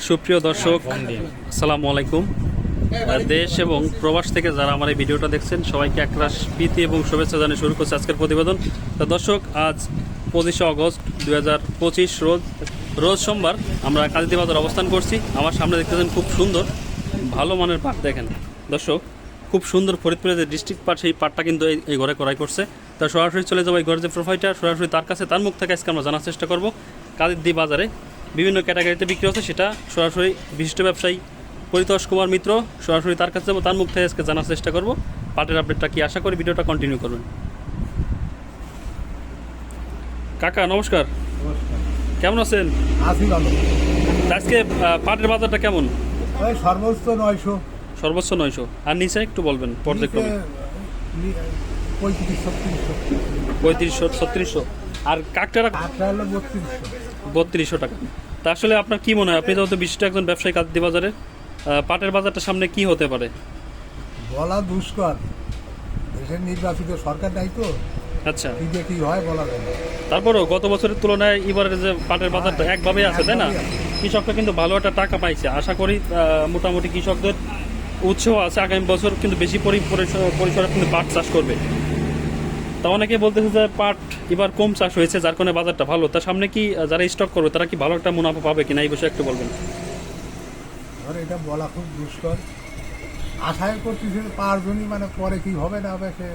সুপ্রিয় দর্শক, আসসালামু আলাইকুম। দেশ এবং প্রবাস থেকে যারা আমার এই ভিডিওটা দেখছেন, সবাইকে একরাশ প্রীতি এবং শুভেচ্ছা জানিয়ে শুরু করছে আজকের প্রতিবেদন। তো দর্শক, আজ পঁচিশে অগস্ট দু হাজার পঁচিশ রোজ রোজ সোমবার আমরা কালিদি বাজার অবস্থান করছি। আমার সামনে দেখতেছেন খুব সুন্দর, ভালো মানের পাট দেখেন। দর্শক, খুব সুন্দর ফরিদপুরের যে ডিস্ট্রিক্ট পার্ট সেই পাটটা কিন্তু এই- ঘরে করাই করছে। তা সরাসরি চলে যাব এই ঘরের যে প্রোফাইলটা সরাসরি তার কাছে, তার মুখ থেকে আজকে আমরা জানার চেষ্টা করব। কালিদি বাজারে বিভিন্ন ক্যাটাগরিতে বিক্রি হচ্ছে সেটা সরাসরি বিশিষ্ট ব্যবসায়ী পরিতোষ কুমার মিত্র সরাসরি তার কাছে যাব তার মুখ থেকে আজকে জানার চেষ্টা করব। পাটের আপডেটটা কি আশা করি ভিডিওটা কন্টিনিউ করবেন। কাকা নমস্কার। কেমন আছেন? ভালো। আজকে পাটের বাজারটা কেমন? সর্বোচ্চ নয়শো। সর্বোচ্চ নয়শো। আর নিচে একটু বলবেন পর্যায়ক্রমে। পঁয়ত্রিশশো ছত্রিশশো। আর কাকটারা বত্রিশশো টাকা। তা আসলে আপনার কি মনে হয়? আপনি যেহেতু বিশিষ্ট একজন ব্যবসায়ী কাদ্দি বাজারে পাটের বাজারটা সামনে কি হতে পারে? বলা দুষ্কর। দেশের নির্বাচিত সরকার দায়িত্ব আচ্ছা। কি হয় বলা যায় না। তারপরেও গত বছরের তুলনায় এবারের যে পাটের বাজারটা একভাবে আছে তাই না? কৃষকরা কিন্তু ভালো একটা টাকা পাইছে। আশা করি মোটামুটি কৃষকদের উৎসাহ আছে আগামী বছর কিন্তু বেশি পরি- পরিসর- পরিসরে কিন্তু পাট চাষ করবে। তা অনেকে বলতেছে যে পাট এবার কম চাষ হয়েছে যার কারণে বাজারটা ভালো। তার সামনে কি যারা স্টক করবে তারা কি ভালো একটা মুনাফা পাবে কিনা এই বিষয়ে একটু বলবেন? এটা বলা খুব দুষ্কর। আশায় করতেছে পাঁচজনই মানে পরে কি হবে না হবে সে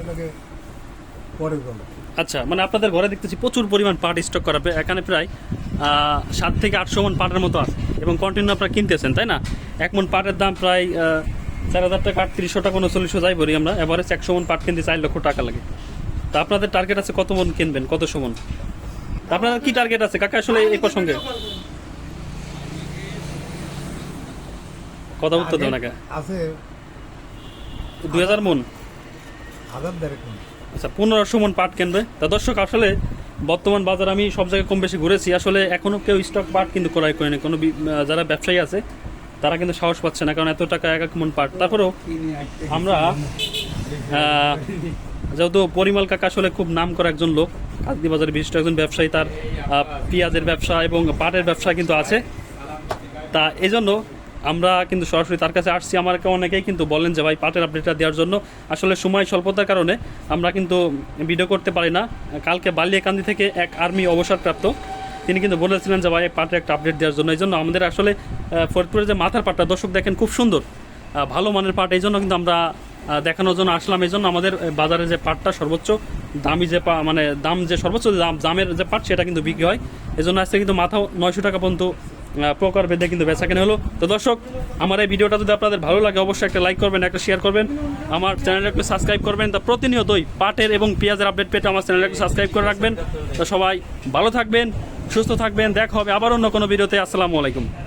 পরে বলে আচ্ছা মানে আপনাদের ঘরে দেখতেছি প্রচুর পরিমাণ পাট স্টক করা এখানে প্রায় সাত থেকে আটশো মন পাটের মতো আছে। এবং কন্টিনিউ আপনারা কিনতেছেন তাই না? এক মন পাটের দাম প্রায় চার হাজার টাকা আটত্রিশশো টাকা উনচল্লিশশো যাই বলি আমরা। এভারেজ একশো মন পাট কিনতে চার লক্ষ টাকা লাগে। তা আপনাদের টার্গেট আছে কত মন কিনবেন? কত মন তা আপনাদের কি টার্গেট আছে? কাকা আসলে এই প্রসঙ্গে কথা উত্তর দেন আগে? আছে দুই হাজার মন। আচ্ছা পনেরোশো মন পাট কিনবে। তা দর্শক আসলে বর্তমান বাজার আমি সব জায়গায় কম বেশি ঘুরেছি। আসলে এখনও কেউ স্টক পাট কিন্তু ক্রয় করেনি কোনো যারা ব্যবসায়ী আছে তারা কিন্তু সাহস পাচ্ছে না। কারণ এত টাকা এক এক মন পাট। তারপরেও আমরা যেহেতু পরিমল কাকা আসলে খুব নাম করা একজন লোক, কাকদি বাজারের বিশিষ্ট একজন ব্যবসায়ী, তার পেঁয়াজের ব্যবসা এবং পাটের ব্যবসা কিন্তু আছে। তা এই জন্য আমরা কিন্তু সরাসরি তার কাছে আসছি। আমাকে অনেকেই কিন্তু বলেন যে, ভাই, পাটের আপডেটটা দেওয়ার জন্য। আসলে সময় স্বল্পতার কারণে আমরা কিন্তু ভিডিও করতে পারি না। কালকে বালিয়াকান্দি থেকে এক আর্মি অবসরপ্রাপ্ত, তিনি কিন্তু বলেছিলেন যে, ভাই, পাটের একটা আপডেট দেওয়ার জন্য। এই জন্য আমাদের আসলে ফরিদপুরের যে মাথার পাটটা, দর্শক দেখেন খুব সুন্দর ভালো মানের পাট। এই জন্য কিন্তু আমরা দেখানোর জন্য আসলাম। এই জন্য আমাদের বাজারে যে পাটটা সর্বোচ্চ, দামি যে পা- মানে দাম যে সর্বোচ্চ, দাম, দামের যে পাট, সেটা কিন্তু বিক্রি হয়। এই জন্য আজকে কিন্তু মাথা নয়শো টাকা পর্যন্ত প্রকার বেঁধে কিন্তু বেচা কেনা হলো। তো দর্শক, আমার এই ভিডিওটা যদি আপনাদের ভালো লাগে, অবশ্যই একটা লাইক করবেন, একটা শেয়ার করবেন। আমার চ্যানেলে একটু সাবস্ক্রাইব করবেন। তা প্রতিনিয়তই পাটের এবং পেঁয়াজের আপডেট পেতে আমার চ্যানেলে একটু সাবস্ক্রাইব করে রাখবেন। তো সবাই ভালো থাকবেন, সুস্থ থাকবেন। দেখা হবে আবার অন্য কোনো ভিডিওতে। আসসালামু আলাইকুম।